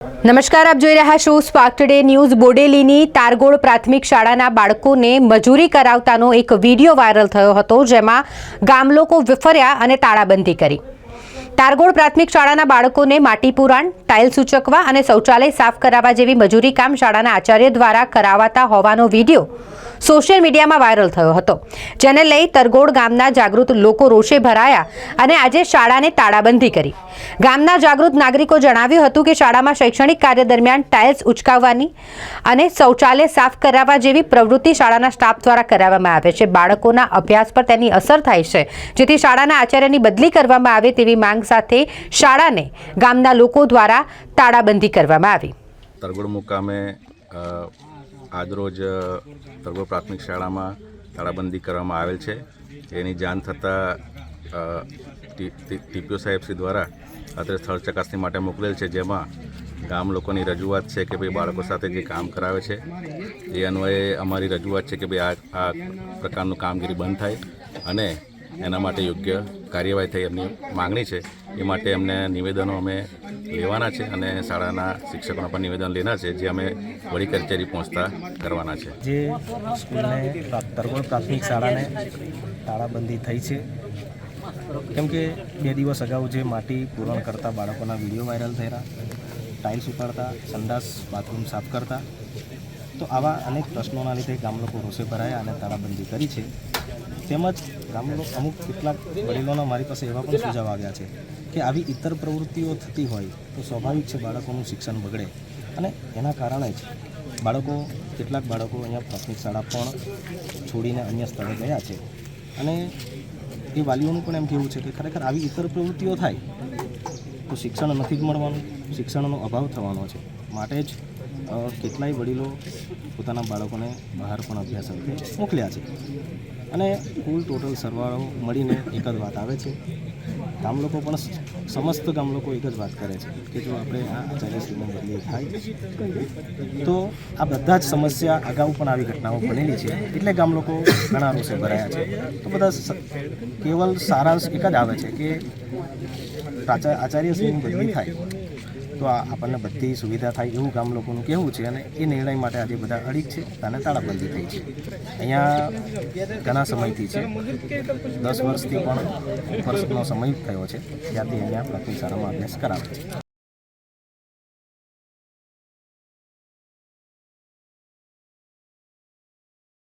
નમસ્કાર, આપ જોઈ રહ્યા છો સ્પાર્ક ટુડે ન્યૂઝ બોડેલીની તારગોળ પ્રાથમિક શાળાના બાળકોને મજૂરી કરાવતાનો એક વીડિયો વાયરલ થયો હતો, જેમાં ગામ લોકો વિફર્યા અને તાળાબંધી કરી. તારગોળ પ્રાથમિક શાળાના બાળકોને માટી પુરાણ ટાઇલ સૂચકવા અને શૌચાલય સાફ કરાવવા જેવી મજૂરી કામ શાળાના આચાર્ય દ્વારા કરાવાતા હોવાનો વીડિયો સોશિયલ મીડિયામાં વાયરલ થયો હતો. જેને લઈ તરગોડ ગામના જાગૃત લોકો રોષે ભરાયા અને આજે શાળાને તાળાબંધી કરી. ગામના જાગૃત નાગરિકો જણાવ્યું હતું કે શાળામાં શૈક્ષણિક કાર્ય દરમિયાન ટાઇલ્સ ઉચકાવવાની અને શૌચાલય સાફ કરાવવા જેવી પ્રવૃત્તિ શાળાના સ્ટાફ દ્વારા કરાવવામાં આવે છે. બાળકોના અભ્યાસ પર તેની અસર થાય છે. જેથી શાળાના આચાર્યની બદલી કરવામાં આવે તેવી માંગ સાથે શાળાને ગામના લોકો દ્વારા તાળાબંધી કરવામાં આવી. તરગોડ મુકામે આજરોજ તરગોડ પ્રાથમિક શાળામાં તાળાબંધી કરવામાં આવેલ છે. એની જાણ થતાં ટીપીઓ સાહેબશ્રી દ્વારા અત્યારે સ્થળ ચકાસણી માટે મોકલેલ છે, જેમાં ગામ લોકોની રજૂઆત છે કે ભાઈ બાળકો સાથે જે કામ કરાવે છે, એ અન્વયે અમારી રજૂઆત છે કે ભાઈ આ આ પ્રકારનું કામગીરી બંધ થાય અને એના માટે યોગ્ય કાર્યવાહી થઈ એમની માગણી છે. એ માટે એમને નિવેદનો અમે લેવાના છે અને શાળાના શિક્ષકોના પણ નિવેદન લેના છે, જે અમે વડી કચેરી પહોંચતા કરવાના છે. જે સ્કૂલને તરગોળ પ્રાથમિક શાળાને તાળાબંધી થઈ છે. કેમ કે બે દિવસ અગાઉ જે માટી પૂરણ કરતા બાળકોના વીડિયો વાયરલ થયેલા, ટાઇલ્સ ઉપાડતા, સંડાસ, બાથરૂમ સાફ કરતા, તો આવા અનેક પ્રશ્નોના લીધે ગામ લોકો રોષે ભરાયા અને તાળાબંધી કરી છે. તેમજ ગામ અમુક કેટલાક વડીલોના મારી પાસે એવા પણ સુઝાવ આવ્યા છે કે આવી ઇતર પ્રવૃત્તિઓ થતી હોય તો સ્વાભાવિક છે બાળકોનું શિક્ષણ બગડે. અને એના કારણે જ બાળકો, કેટલાક બાળકો અહીંયા પ્રાથમિક શાળા પણ છોડીને અન્ય સ્થળે ગયા છે. અને એ વાલીઓનું પણ એમ કહેવું છે કે ખરેખર આવી ઇતર પ્રવૃત્તિઓ થાય તો શિક્ષણ નથી જ મળવાનું, શિક્ષણનો અભાવ થવાનો છે. માટે જ કેટલાય વડીલો પોતાના બાળકોને બહાર પણ અભ્યાસ અર્થે મોકલ્યા છે. અને કુલ ટોટલ સરવાળો મળીને એક જ વાત આવે છે. ગામ લોકો પણ સમસ્ત ગામ લોકો એક જ વાત કરે છે કે જો આપણે આ આચાર્યશ્રીને બદલી થાય, તો આ બધા જ સમસ્યા અગાઉ પણ આવી ઘટનાઓ બનેલી છે. એટલે ગામ લોકો ઘણા રોષે ભરાયા છે. તો બધા કેવલ સારાંશ એક જ આવે છે કે આચાર્ય શ્રીની બદલી થાય. તો આપણને બધી સુવિધા થાય એવું ગામ લોકોનું કહેવું છે અને એ નિર્ણય માટે આજે બધા અડીક છે, અને તાળાબંધી થઈ છે. અહીંયા ઘણા સમયથી છે. દસ વર્ષથી પણ વર્ષનો સમય થયો છે ત્યાંથી અહીંયા પ્રાથમિક શાળામાં અભ્યાસ કરાવે છે.